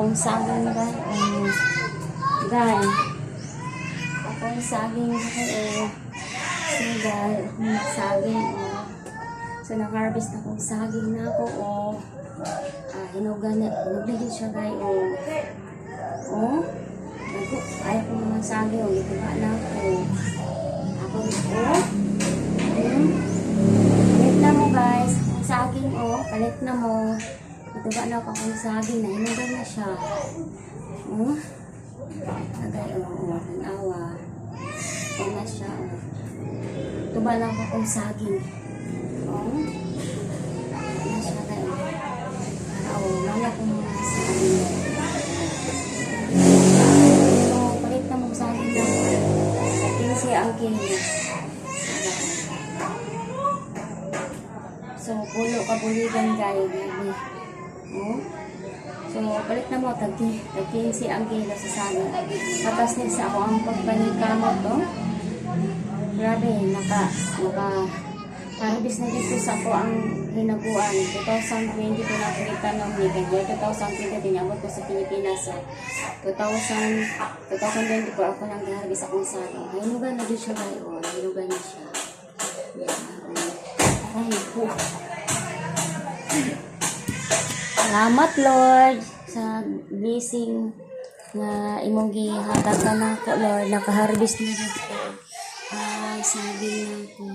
akong saging guys. Um, guys. Akong saging guys. So guys, akong saging. Oh. So nag-harvest akong saging na ako. Oh. Ah, hinuga na. Hinuga din siya guys. Oh. Oh. Naku, ayaw ko naman saging. Oh. Ito na ako. Ako gusto. Hmm. Palit na mo guys. Ang saging oh. Palit na mo. Ito ba na ako ang saging na. Hinuga na siya. Oh. Agay oh. Oh. Tanawa. Ito na siya oh. Ito ba na ako ang saging. Oh. Ito na siya guys. Oh. Oh. Lala ko mga saging. So, palit na mo saging na. 15 ang kilo. So, pulo ka buligan kayo. Gabi. Oh. So, palit na mo. Tag, tag 15 ang kilo sa saging. Tapos ni sa ako ang pagpanikamot to. Grabe, naka, naka, harvest na dito sa ako ang hinaguan. 2020 ko na pinitanong ni Kaya 2020 tinabot ko sa Pilipinas. So, 2000, 2020 po ako nang harvest akong saging. Hinugan na din siya ngayon. Hinugan na siya. Yeah. Ay, po. Salamat Lord sa blessing na imong gihatag ka na ko Lord nakaharvest na dito. Ay, sabi na po.